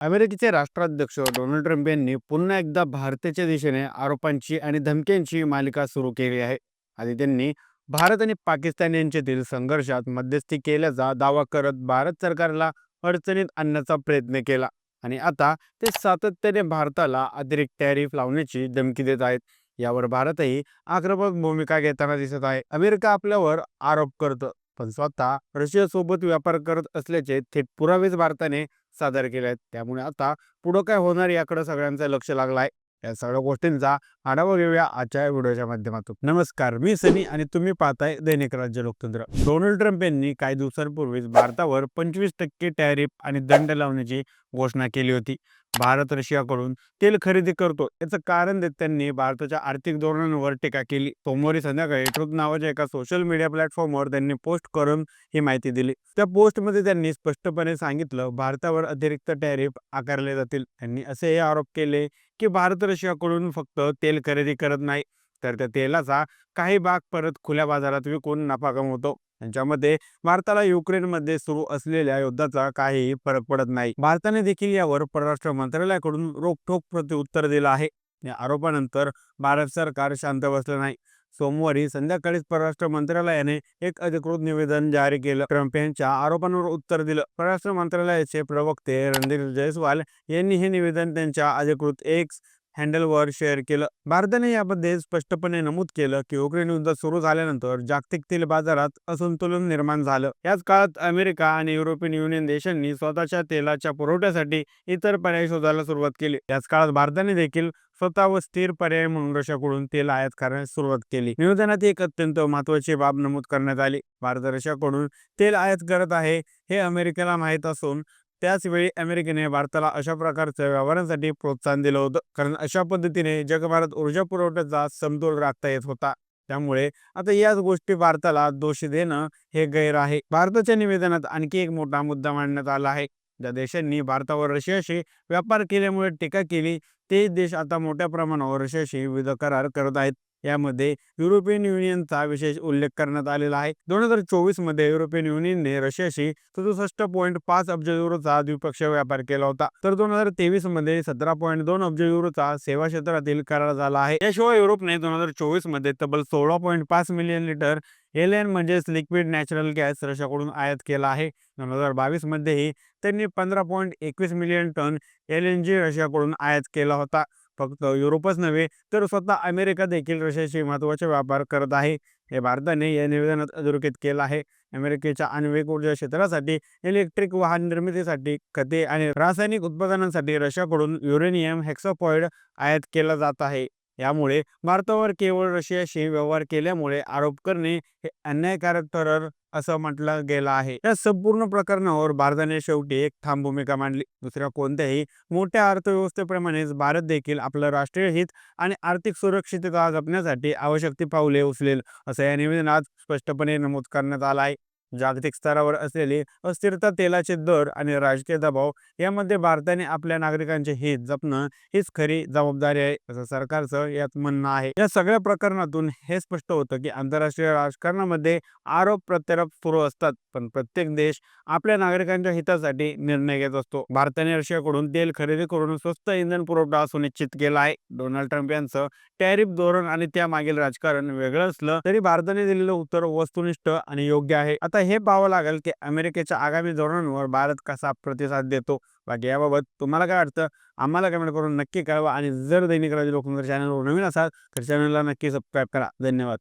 अमेरिकेचे राष्ट्राध्यक्ष Donald Trump यांनी पुन्हा एकदा भारताच्या दिशेने आरोपांची आणि धमक्यांची मालिका सुरू केली आहे. आणि त्यांनी भारत आणि पाकिस्तान यांच्यातील संघर्षात मध्यस्थी केल्याचा दावा करत भारत सरकारला अडचणीत आणण्याचा प्रयत्न केला आणि आता ते सातत्याने भारताला अतिरिक्त टॅरिफ लावण्याची धमकी देत आहेत. यावर भारतही आक्रमक भूमिका घेताना दिसत आहे. अमेरिका आपल्यावर आरोप करतं पण स्वतः रशियासोबत व्यापार करत असल्याचे थेट पुरावेच भारताने सादर केल्या आहेत त्यामुळे आता पुढं काय होणार याकडे सगळ्यांचं लक्ष लागलं आहे या सगळ्या गोष्टींचा आढावा घेऊया आजच्या व्हिडिओच्या माध्यमातून. नमस्कार मी सनी आणि तुम्ही पाहताय दैनिक राज्य लोकतंत्र. डोनाल्ड ट्रम्प यांनी काही दिवसांपूर्वीच भारतावर पंचवीस टक्के टॅरिफ आणि दंड लावण्याची घोषणा केली होती. भारत रशियाकडून तेल खरेदी करतो. याचं कारण देत त्यांनी भारताच्या आर्थिक धोरणांवर टीका केली. सोमवारी संध्याकाळी ट्रुथ नावाच्या एका सोशल मीडिया प्लॅटफॉर्मवर त्यांनी पोस्ट करून ही माहिती दिली. त्या पोस्टमध्ये त्यांनी स्पष्टपणे सांगितलं भारतावर अतिरिक्त टॅरिफ आकारले जातील. त्यांनी असेही आरोप केले की भारत रशियाकडून फक्त तेल खरेदी करत नाही तर त्या तेलाचा काही भाग परत खुल्या बाजारात विकून नफा कमवतो. त्यांच्यामध्ये भारताला युक्रेनमध्ये सुरू असलेल्या युद्धाचा काही फरक पडत नाही. भारताने देखील यावर परराष्ट्र मंत्रालयाकडून रोखठोक प्रत्युत्तर दिलं आहे. या आरोपानंतर भारत सरकार शांत बसलं नाही. सोमवारी संध्याकाळीच परराष्ट्र मंत्रालयाने एक अधिकृत निवेदन जारी केलं. ट्रम्प यांच्या आरोपांवर उत्तर दिलं. परराष्ट्र मंत्रालयाचे प्रवक्ते रणदीप जयस्वाल यांनी हे निवेदन त्यांच्या अधिकृत एक्स हँडलवर शेअर केलं. भारताने यामध्ये स्पष्टपणे नमूद केलं की युक्रेन युद्ध सुरू झाल्यानंतर जागतिक तेल बाजारात असंतुलन निर्माण झालं. याच काळात अमेरिका आणि युरोपियन युनियन देशांनी स्वतःच्या तेलाच्या पुरवठ्यासाठी इतर पर्याय शोधायला सुरुवात केली. याच काळात भारताने देखील स्वतः व स्थिर पर्याय म्हणून रशियाकडून तेल आयात करण्यास सुरुवात केली. निवेदनात एक अत्यंत महत्वाची बाब नमूद करण्यात आली. भारत रशियाकडून तेल आयात करत आहे हे अमेरिकेला माहीत असून त्याचवेळी अमेरिकेने भारताला अशा प्रकारच्या व्यवहारांसाठी प्रोत्साहन दिलं होतं. कारण अशा पद्धतीने जगभरात ऊर्जा पुरवठ्याचा समतोल राखता येत होता. त्यामुळे आता याच गोष्टी भारताला दोष देणं हे गैर आहे. भारताच्या निवेदनात आणखी एक मोठा मुद्दा मांडण्यात आला आहे. ज्या देशांनी भारतावर रशियाशी व्यापार केल्यामुळे टीका केली ते देश आता मोठ्या प्रमाणावर रशियाशी विविध करार करत आहेत. यामध्ये युरोपियन युनियनचा विशेष उल्लेख करण्यात आलेला आहे. दोन हजार चोवीसमध्ये युरोपियन युनियनने रशियाशी सदुसष्ट पॉईंट पाच अब्ज युरोचा द्विपक्षीय व्यापार केला होता. तर दोन हजार तेवीसमध्ये सतरा पॉईंट दोन अब्ज युरोचा सेवा क्षेत्रातील करार झाला आहे. याशिवाय युरोपने दोन हजार चोवीसमध्ये तब्बल सोळा पॉईंट पाच मिलियन लिटर एल एन म्हणजेच लिक्विड नॅचरल गॅस रशियाकडून आयात केला आहे. दोन हजार बावीस मध्येही त्यांनी पंधरा पॉईंट एकवीस million tonne L N G रशियाकडून आयात केला होता. फक्त युरोपच नव्हे तर स्वतः अमेरिका देखील रशियाशी महत्त्वाचे व्यापार करत आहे. हे भारताने या निवेदनात अधोरेखित केलं आहे. अमेरिकेच्या आण्विक ऊर्जा क्षेत्रासाठी इलेक्ट्रिक वाहन निर्मितीसाठी खते आणि रासायनिक उत्पादनांसाठी रशियाकडून युरेनियम हेक्सोपॉइड आयात केला जात आहे. यामुळे भारतावर केवळ रशियाशी व्यवहार केल्यामुळे आरोप करणे हे अन्यायकारक ठरर असं म्हटलं गेलं आहे. या संपूर्ण प्रकरणावर भारताने शेवटी एक ठाम भूमिका मांडली. दुसऱ्या कोणत्याही मोठ्या अर्थव्यवस्थेप्रमाणेच भारत देखील आपलं राष्ट्रीय हित आणि आर्थिक सुरक्षितता जपण्यासाठी आवश्यक ती पावले उचलेल असं या निवेदनात स्पष्टपणे नमूद करण्यात आलं आहे. जागतिक स्तरावर असलेली अस्थिरता तेलाचे दर आणि राजकीय दबाव यामध्ये भारताने आपल्या नागरिकांचे हित जपणं हीच खरी जबाबदारी आहे असं सरकारचं यात म्हणणं आहे. या सगळ्या प्रकरणातून हे स्पष्ट होतं की आंतरराष्ट्रीय राजकारणामध्ये आरोप प्रत्यारोप सुरू असतात पण प्रत्येक देश आपल्या नागरिकांच्या हितासाठी निर्णय घेत असतो. भारताने रशियाकडून तेल खरेदी करून स्वस्त इंधन पुरवठा सुनिश्चित केला आहे. डोनाल्ड ट्रम्प यांचं टॅरिफ धोरण आणि त्यामागील राजकारण वेगळं असलं तरी भारताने दिलेलं उत्तर वस्तुनिष्ठ आणि योग्य आहे. आता हे पाहावं लागेल की अमेरिकेच्या आगामी धोरणांवर भारत कसा प्रतिसाद देतो? बाकी याबाबत तुम्हाला काय वाटतं? आम्हाला कमेंट करून नक्की कळवा. आणि जर दैनिक राजे लोकतंत्र चॅनलवर नवीन असाल तर चॅनलला नक्की सबस्क्राईब करा. धन्यवाद.